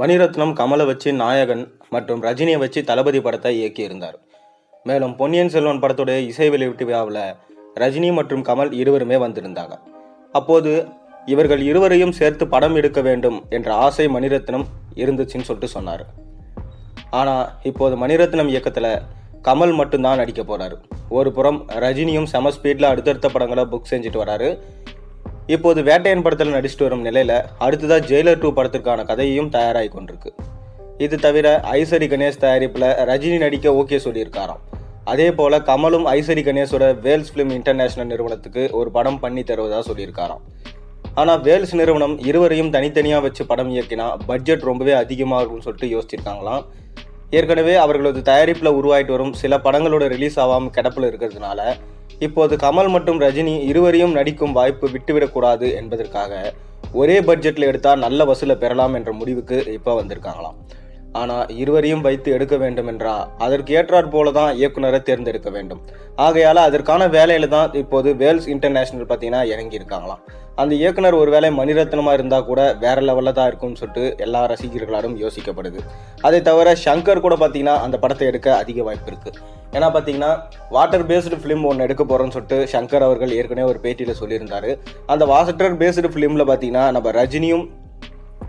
மணிரத்னம் கமலை வச்சு நாயகன் மற்றும் ரஜினியை வச்சு தளபதி படத்தை இயக்கியிருந்தார். மேலும் பொன்னியின் செல்வன் படத்துடைய இசை வெளியீட்டு விழாவில் ரஜினி மற்றும் கமல் இருவருமே வந்திருந்தாங்க. அப்போது இவர்கள் இருவரையும் சேர்த்து படம் எடுக்க வேண்டும் என்ற ஆசை மணிரத்னம் இருந்துச்சுன்னு சொல்லிட்டு சொன்னார். ஆனால் இப்போது மணிரத்னம் இயக்கத்தில் கமல் மட்டும்தான் நடிக்க போறாரு. ஒரு புறம் ரஜினியும் செம ஸ்பீடில் அடுத்தடுத்த படங்களை புக் செஞ்சுட்டு வராரு. இப்போது வேட்டையன் படத்தில் நடிச்சிட்டு வரும் நிலையில் அடுத்ததாக ஜெயிலர் டூ படத்திற்கான கதையும் தயாராகி கொண்டிருக்கு. இது தவிர ஐசரி கணேஷ் தயாரிப்பில் ரஜினி நடிக்க ஓகே சொல்லியிருக்காராம். அதே போல் கமலும் ஐசரி கணேஷோட வேல்ஸ் ஃபிலிம் இன்டர்நேஷனல் நிறுவனத்துக்கு ஒரு படம் பண்ணி தருவதாக சொல்லியிருக்காராம். ஆனால் வேல்ஸ் நிறுவனம் இருவரையும் தனித்தனியாக வச்சு படம் இயக்கினா பட்ஜெட் ரொம்பவே அதிகமாக இருக்கும்னு சொல்லிட்டு யோசிச்சிருக்காங்களாம். ஏற்கனவே அவர்களது தயாரிப்பில் உருவாகிட்டு வரும் சில படங்களோட ரிலீஸ் ஆகாமல் கிடப்பில் இருக்கிறதுனால இப்போது கமல் மற்றும் ரஜினி இருவரையும் நடிக்கும் வாய்ப்பு விட்டுவிடக்கூடாது என்பதற்காக ஒரே பட்ஜெட்டில் எடுத்தால் நல்ல வசூலை பெறலாம் என்ற முடிவுக்கு இப்போ வந்திருக்காங்களாம். ஆனால் இருவரையும் வைத்து எடுக்க வேண்டும் என்றா அதற்கு ஏற்றாற் போல தான் இயக்குனரை தேர்ந்தெடுக்க வேண்டும். ஆகையால் அதற்கான வேலையில தான் இப்போது வேல்ஸ் இன்டர்நேஷனல் பார்த்தீங்கன்னா இறங்கி இருக்காங்களாம் அந்த இயக்குனர் ஒருவேளை மணிரத்னமாக இருந்தால் கூட வேற லெவலில் தான் இருக்கும்னு சொல்லிட்டு எல்லா ரசிகர்களாலும் யோசிக்கப்படுது. அதை தவிர ஷங்கர் கூட பார்த்தீங்கன்னா அந்த படத்தை எடுக்க அதிக வாய்ப்பு இருக்குது ஏன்னா பார்த்தீங்கன்னா வாட்டர் பேஸ்டு ஃபிலிம் ஒன்று எடுக்க போகிறோன்னு சொல்லிட்டு ஷங்கர் அவர்கள் ஏற்கனவே ஒரு பேட்டியில் சொல்லியிருந்தார். அந்த வாட்டர் பேஸ்டு ஃபிலிமில் பார்த்தீங்கன்னா நம்ம ரஜினியும்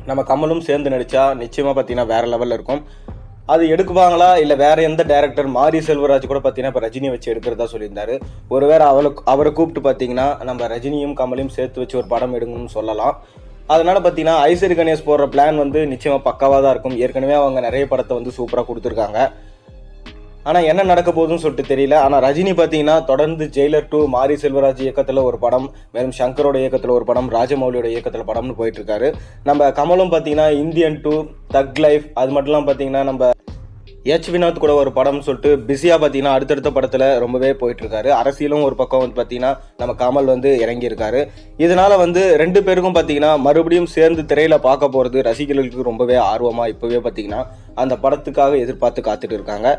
நம்ம கமலும் சேர்ந்து நடித்தா நிச்சயமாக பார்த்தீங்கன்னா வேறு லெவலில் இருக்கும். அது எடுக்குவாங்களா? இல்லை வேற எந்த டேரக்டர் மாரி செல்வராஜ் கூட பார்த்தீங்கன்னா இப்போ ரஜினியை வச்சு எடுக்கிறதா சொல்லியிருந்தாரு. ஒருவேளை அவளை அவரை கூப்பிட்டு பார்த்தீங்கன்னா நம்ம ரஜினியும் கமலையும் சேர்த்து வச்சு ஒரு படம் எடுங்கன்னு சொல்லலாம். அதனால பார்த்தீங்கன்னா ஐசரி கணேஷ் போடுற பிளான் வந்து நிச்சயமாக பக்காவாக தான் இருக்கும். ஏற்கனவே அவங்க நிறைய படத்தை வந்து சூப்பராக கொடுத்துருக்காங்க. ஆனால் என்ன நடக்க போகுதுன்னு சொல்லிட்டு தெரியல. ஆனால் ரஜினி பார்த்தீங்கன்னா தொடர்ந்து ஜெயிலர் டூ மாரி செல்வராஜ் இயக்கத்தில் ஒரு படம் மேலும் சங்கரோட இயக்கத்தில் ஒரு படம் ராஜமௌலியோட இயக்கத்தில் படம்னு போயிட்டுருக்காரு. நம்ம கமலும் பார்த்தீங்கன்னா இந்தியன் டூ தக் லைஃப் அது மட்டும்லாம் பார்த்தீங்கன்னா நம்ம எச் வினோத் கூட ஒரு படம்னு சொல்லிட்டு பிஸியாக பார்த்தீங்கன்னா அடுத்தடுத்த படத்தில் ரொம்பவே போயிட்டுருக்காரு. அரசியலும் ஒரு பக்கம் வந்து பார்த்தீங்கன்னா நம்ம கமல் வந்து இறங்கியிருக்காரு. இதனால் வந்து ரெண்டு பேருக்கும் பார்த்தீங்கன்னா மறுபடியும் சேர்ந்து திரையில் பார்க்க போகிறது ரசிகர்களுக்கு ரொம்பவே ஆர்வமாக இப்போவே பார்த்தீங்கன்னா அந்த படத்துக்காக எதிர்பார்த்து காத்துட்டு இருக்காங்க.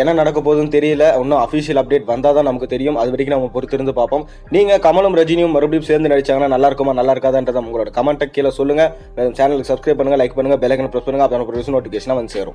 என்ன நடக்க போகுதுன்னு தெரியல. இன்னும் அஃபிஷியல் அப்டேட் வந்தால் தான் நமக்கு தெரியும். அது வரைக்கும் நம்ம பொறுத்திருந்து பார்ப்போம். நீங்கள் கமலும் ரஜினியும் மறுபடியும் சேர்ந்து நடிச்சாங்கன்னா நல்லா இருக்குமா நல்லா இருக்காதான்றதை உங்களோட கமெண்ட்டை கீழே சொல்லுங்கள் மேலும் சேனலுக்கு சப்ஸ்கிரைப் பண்ணுங்கள் லைக் பண்ணுங்கள் பெலைக்கன் ப்ரெஸ் பண்ணுங்கள் அப்போ நோட்டிஃபிகேஷனாக வந்து சேரும்.